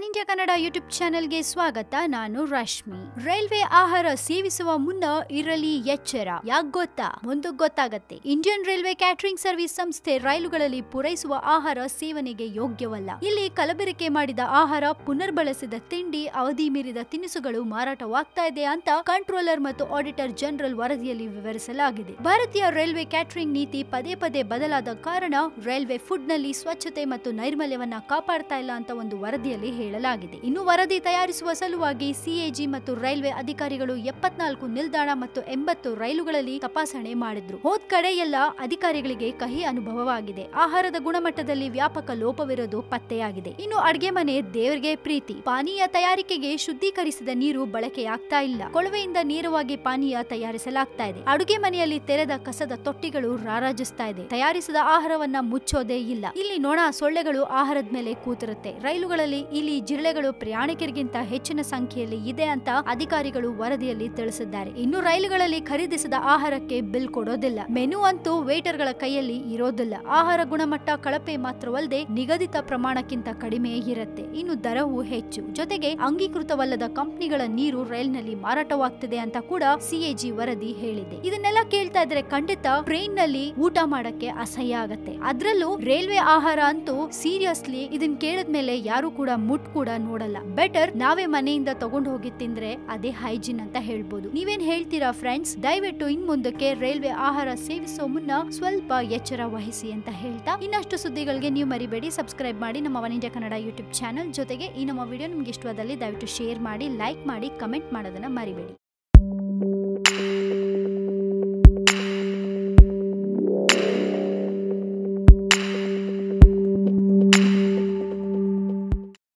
One India Kannada YouTube ಚಾನೆಲ್ಗೆ ಸ್ವಾಗತ. ನಾನು ರಶ್ಮಿ. ರೈಲ್ವೆ ಆಹಾರ ಸೇವಿಸುವ ಮುನ್ನ ಇರಲಿ ಎಚ್ಚರ. ಯಾಕ್ ಗೊತ್ತಾ? ಮುಂದೆ ಗೊತ್ತಾಗತ್ತೆ. ಇಂಡಿಯನ್ ರೈಲ್ವೆ ಕ್ಯಾಟರಿಂಗ್ ಸರ್ವಿಸ್ ಸಂಸ್ಥೆ ರೈಲುಗಳಲ್ಲಿ ಪೂರೈಸುವ ಆಹಾರ ಸೇವನೆಗೆ ಯೋಗ್ಯವಲ್ಲ. ಇಲ್ಲಿ ಕಲಬೆರಕೆ ಮಾಡಿದ ಆಹಾರ, ಪುನರ್ಬಳಸಿದ ತಿಂಡಿ, ಅವಧಿ ಮೀರಿದ ತಿನಿಸುಗಳು ಮಾರಾಟವಾಗ್ತಾ ಇದೆ ಅಂತ ಕಂಟ್ರೋಲರ್ ಮತ್ತು ಆಡಿಟರ್ ಜನರಲ್ ವರದಿಯಲ್ಲಿ ವಿವರಿಸಲಾಗಿದೆ. ಭಾರತೀಯ ರೈಲ್ವೆ ಕ್ಯಾಟರಿಂಗ್ ನೀತಿ ಪದೇ ಪದೇ ಬದಲಾದ ಕಾರಣ ರೈಲ್ವೆ ಫುಡ್ನಲ್ಲಿ ಸ್ವಚ್ಛತೆ ಮತ್ತು ನೈರ್ಮಲ್ಯವನ್ನ ಕಾಪಾಡ್ತಾ ಇಲ್ಲ ಅಂತ ಒಂದು ವರದಿಯಲ್ಲಿ ಹೇಳಲಾಗಿದೆ. ಇನ್ನು ವರದಿ ತಯಾರಿಸುವ ಸಲುವಾಗಿ ಸಿಎಜಿ ಮತ್ತು ರೈಲ್ವೆ ಅಧಿಕಾರಿಗಳು ಎಪ್ಪತ್ನಾಲ್ಕು ನಿಲ್ದಾಣ ಮತ್ತು ಎಂಬತ್ತು ರೈಲುಗಳಲ್ಲಿ ತಪಾಸಣೆ ಮಾಡಿದ್ರು. ಹೋದ್ ಕಡೆ ಎಲ್ಲ ಅಧಿಕಾರಿಗಳಿಗೆ ಕಹಿ ಅನುಭವವಾಗಿದೆ. ಆಹಾರದ ಗುಣಮಟ್ಟದಲ್ಲಿ ವ್ಯಾಪಕ ಲೋಪವಿರೋದು ಪತ್ತೆಯಾಗಿದೆ. ಇನ್ನು ಅಡ್ಗೆ ಮನೆ ದೇವರಿಗೆ ಪ್ರೀತಿ. ಪಾನೀಯ ತಯಾರಿಕೆಗೆ ಶುದ್ಧೀಕರಿಸಿದ ನೀರು ಬಳಕೆಯಾಗ್ತಾ ಇಲ್ಲ. ಕೊಳವೆಯಿಂದ ನೇರವಾಗಿ ಪಾನೀಯ ತಯಾರಿಸಲಾಗ್ತಾ ಇದೆ. ಅಡುಗೆ ಮನೆಯಲ್ಲಿ ತೆರೆದ ಕಸದ ತೊಟ್ಟಿಗಳು ರಾರಾಜಿಸ್ತಾ ಇದೆ. ತಯಾರಿಸಿದ ಆಹಾರವನ್ನ ಮುಚ್ಚೋದೇ ಇಲ್ಲ. ಇಲ್ಲಿ ನೊಣ ಸೊಳ್ಳೆಗಳು ಆಹಾರದ ಮೇಲೆ ಕೂತಿರುತ್ತೆ. ರೈಲುಗಳಲ್ಲಿ ಇಲ್ಲಿ ಜಿರಳೆಗಳು ಪ್ರಯಾಣಿಕರಿಗಿಂತ ಹೆಚ್ಚಿನ ಸಂಖ್ಯೆಯಲ್ಲಿ ಇದೆ ಅಂತ ಅಧಿಕಾರಿಗಳು ವರದಿಯಲ್ಲಿ ತಿಳಿಸಿದ್ದಾರೆ. ಇನ್ನು ರೈಲುಗಳಲ್ಲಿ ಖರೀದಿಸಿದ ಆಹಾರಕ್ಕೆ ಬಿಲ್ ಕೊಡೋದಿಲ್ಲ. ಮೆನು ಅಂತೂ ವೇಟರ್ಗಳ ಕೈಯಲ್ಲಿ ಇರೋದಿಲ್ಲ. ಆಹಾರ ಗುಣಮಟ್ಟ, ಕಳಪೆ ಮಾತ್ರವಲ್ಲದೆ ನಿಗದಿತ ಪ್ರಮಾಣಕ್ಕಿಂತ ಕಡಿಮೆ ಇರುತ್ತೆ. ಇನ್ನು ದರವು ಹೆಚ್ಚು. ಜೊತೆಗೆ ಅಂಗೀಕೃತವಲ್ಲದ ಕಂಪನಿಗಳ ನೀರು ರೈಲ್ನಲ್ಲಿ ಮಾರಾಟವಾಗ್ತಿದೆ ಅಂತ ಕೂಡ ಸಿಎಜಿ ವರದಿ ಹೇಳಿದೆ. ಇದನ್ನೆಲ್ಲ ಕೇಳ್ತಾ ಇದ್ರೆ ಖಂಡಿತ ಟ್ರೈನ್ನಲ್ಲಿ ಊಟ ಮಾಡಕ್ಕೆ ಅಸಹ್ಯ ಆಗತ್ತೆ. ಅದ್ರಲ್ಲೂ ರೈಲ್ವೆ ಆಹಾರ ಅಂತೂ ಸೀರಿಯಸ್ಲಿ ಇದನ್ ಕೇಳಿದ್ಮೇಲೆ ಯಾರು ಕೂಡ ಮುಟ್ ಕೂಡ ನೋಡಲ್ಲ. ಬೆಟರ್ ನಾವೇ ಮನೆಯಿಂದ ತಗೊಂಡು ಹೋಗಿ ತಿಂದ್ರೆ ಅದೇ ಹೈಜಿನ್ ಅಂತ ಹೇಳ್ಬೋದು. ನೀವೇನ್ ಹೇಳ್ತೀರಾ ಫ್ರೆಂಡ್ಸ್ ದಯವಿಟ್ಟು ಇನ್ ಮುಂದಕ್ಕೆ ರೈಲ್ವೆ ಆಹಾರ ಸೇವಿಸೋ ಮುನ್ನ ಸ್ವಲ್ಪ ಎಚ್ಚರ ವಹಿಸಿ ಅಂತ ಹೇಳ್ತಾ ಇನ್ನಷ್ಟು ಸುದ್ದಿಗಳಿಗೆ ನೀವು ಮರಿಬೇಡಿ. ಸಬ್ಸ್ಕ್ರೈಬ್ ಮಾಡಿ ನಮ್ಮ ಇಂಡಿಯಾ ಕನ್ನಡ ಯೂಟ್ಯೂಬ್ ಚಾನಲ್ ಜೊತೆಗೆ ಈ ನಮ್ಮ ವಿಡಿಯೋ ನಿಮ್ಗೆ ಇಷ್ಟವಾದಲ್ಲಿ ದಯವಿಟ್ಟು ಶೇರ್ ಮಾಡಿ ಲೈಕ್ ಮಾಡಿ ಕಮೆಂಟ್ ಮಾಡೋದನ್ನ ಮರಿಬೇಡಿ.